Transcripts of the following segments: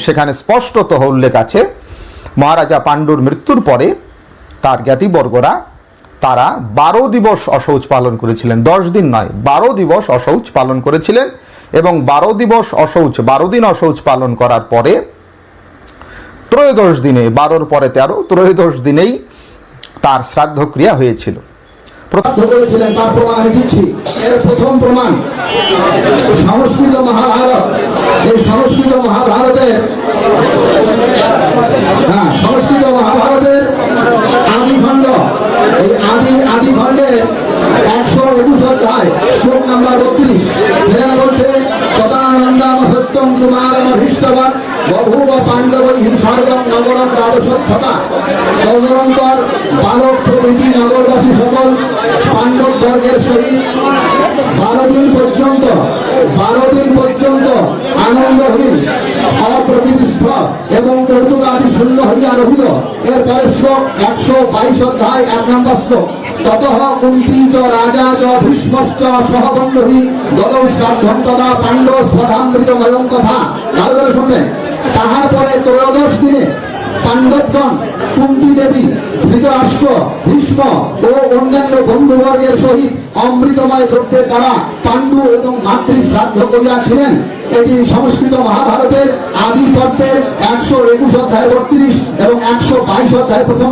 সেখানে স্পষ্টত উল্লেখ আছে, মহারাজা পাণ্ডুর মৃত্যুর পরে তার জ্ঞাতিবর্গরা তারা বারো দিবস অশৌচ পালন করেছিলেন। দশ দিন নয়, বারো দিবস অশৌচ পালন করেছিলেন এবং বারো দিবস অশৌচ বারো দিন অশৌচ পালন করার পরে ত্রয়োদশ দিনে, বারোর পরে তেরো, ত্রয়োদশ দিনেই তার শ্রাদ্ধক্রিয়া হয়েছিল। করেছিলেন তার প্রমাণ আমি দিচ্ছি। এর প্রথম প্রমাণ সংস্কৃত মহাভারত। সংস্কৃত মহাভারতের হ্যাঁ সংস্কৃত মহাভারতের আদি খণ্ড। এই আদি আদি খণ্ডের একশো একুশ অধ্যায়, শ্লোক নাম্বার বত্রিশ। সেখানে বলছে, তদানন্দাম সত্যম কুমার অভীষ্টবাদ বভূব পাণ্ডবৈ সর্বং নগরম দ্বাদশ সভা তদনন্তর বালক প্রভৃতি নগরবাসী সকল পাণ্ডব বর্গের সহিত বারো দিন পর্যন্ত, বারো দিন পর্যন্ত আনন্দহীন অপ্রতিষ্ঠ এবং কৌতুক আদি শূন্য হইয়া রহিল। এর পরেশ্ব একশো বাইশ অধ্যায় এক নম্বর শ্লোক। তত রাজা চ ভীষ্মশ্চ সহবন্ধী দলৌ কথা। ভালো করে শুনবেন। তাহার পরে ত্রয়োদশ দিনে পাণ্ডবগণ কুন্তি দেবী, ধৃতরাষ্ট্র, ভীষ্ম ও অন্যান্য বন্ধুবর্গের সহিত অমৃতময় দ্রব্যে তারা পাণ্ডু এবং মাতৃ শ্রাদ্ধ করিয়াছিলেন। এটি সংস্কৃত মহাভারতের আদি পর্বের একশো একুশ অধ্যায় বত্রিশ এবং একশো বাইশ অধ্যায় প্রথম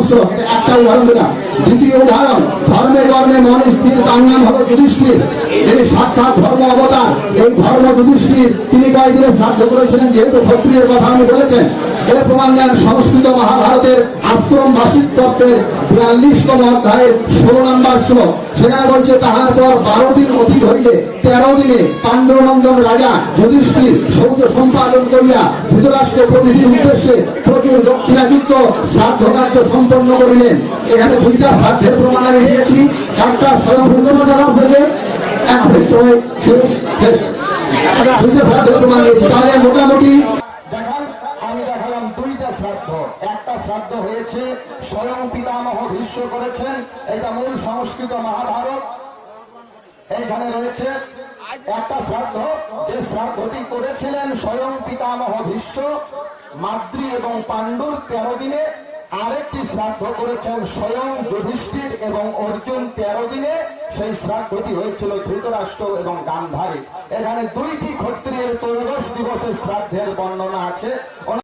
একটা উদাহরণ দিলাম দ্বিতীয় উদাহরণ, ধর্মে কর্মে মনে স্থির, তার নাম হলো যুধিষ্ঠির। তিনি সাক্ষাৎ ধর্ম অবতার, এই ধর্ম যুধিষ্ঠির, তিনি কয়েকদিনে শ্রাদ্ধ করেছিলেন, যেহেতু ক্ষত্রিয়ের কথা আমি বলেছেন। এর প্রমাণ দেন সংস্কৃত মহাভারতের আশ্রম বার্ষিক তত্ত্বের বিয়াল্লিশতম অধ্যায়ের ষোলো নম্বর শ্লোক। সেখানে বলছে, তাহার পর বারো দিন অতীত হইলে, তেরো দিনে পাণ্ডবনন্দন রাজা যুধিষ্ঠির সৌর্য সম্পাদন করিয়া ধৃতরাষ্ট্র প্রভৃতির উদ্দেশ্যে প্রচুর দক্ষিণাযুক্ত শ্রাদ্ধ কার্য সম্পন্ন করিলেন। এখানে দুইটা শ্রাদ্ধের প্রমাণ আমি দিয়েছি। একটা স্বয়ং পূর্ণমাদারাম থেকে এক শেষ দুইটা শ্রাদ্ধের প্রমাণ তাহলে মোটামুটি দেখান আমি দেখালাম দুইটা শ্রাদ্ধ একটা হয়েছে স্বয়ং পিতামহ ভীষ্ম করেছেন, এটা মূল সংস্কৃত মহাভারত। এইখানে রয়েছে একটা শ্রাদ্ধ, যে শ্রাদ্ধটি করেছিলেন স্বয়ং পিতামহ ভীষ্ম মাদ্রি এবং পাণ্ডুর তেরো দিনে। আরেকটি শ্রাদ্ধ করেছেন স্বয়ং যুধিষ্ঠির এবং অর্জুন তেরো দিনে। সেই শ্রাদ্ধটি হয়েছিল ধৃতরাষ্ট্র এবং গান্ধারী। এখানে দুইটি ক্ষত্রিয়ের ত্রয়োদশ দিবসের শ্রাদ্ধের বর্ণনা আছে।